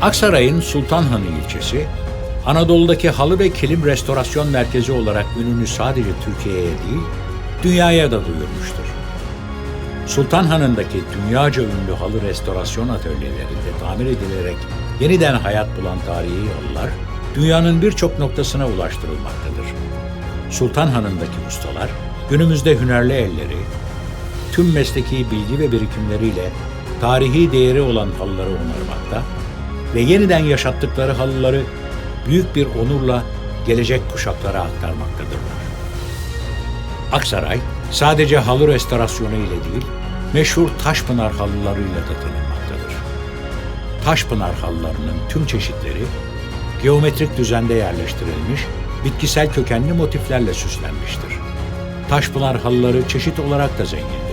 Aksaray'ın Sultanhanı ilçesi, Anadolu'daki halı ve kilim restorasyon merkezi olarak ününü sadece Türkiye'ye değil, dünyaya da duyurmuştur. Sultanhanı'ndaki dünyaca ünlü halı restorasyon atölyelerinde tamir edilerek yeniden hayat bulan tarihi halılar, dünyanın birçok noktasına ulaştırılmaktadır. Sultanhanı'ndaki ustalar, günümüzde hünerli elleri, tüm mesleki bilgi ve birikimleriyle tarihi değeri olan halıları onarmakta ve yeniden yaşattıkları halıları büyük bir onurla gelecek kuşaklara aktarmaktadırlar. Aksaray sadece halı restorasyonu ile değil, meşhur Taşpınar halılarıyla da tanınmaktadır. Taşpınar halılarının tüm çeşitleri geometrik düzende yerleştirilmiş, bitkisel kökenli motiflerle süslenmiştir. Taşpınar halıları çeşit olarak da zengindir.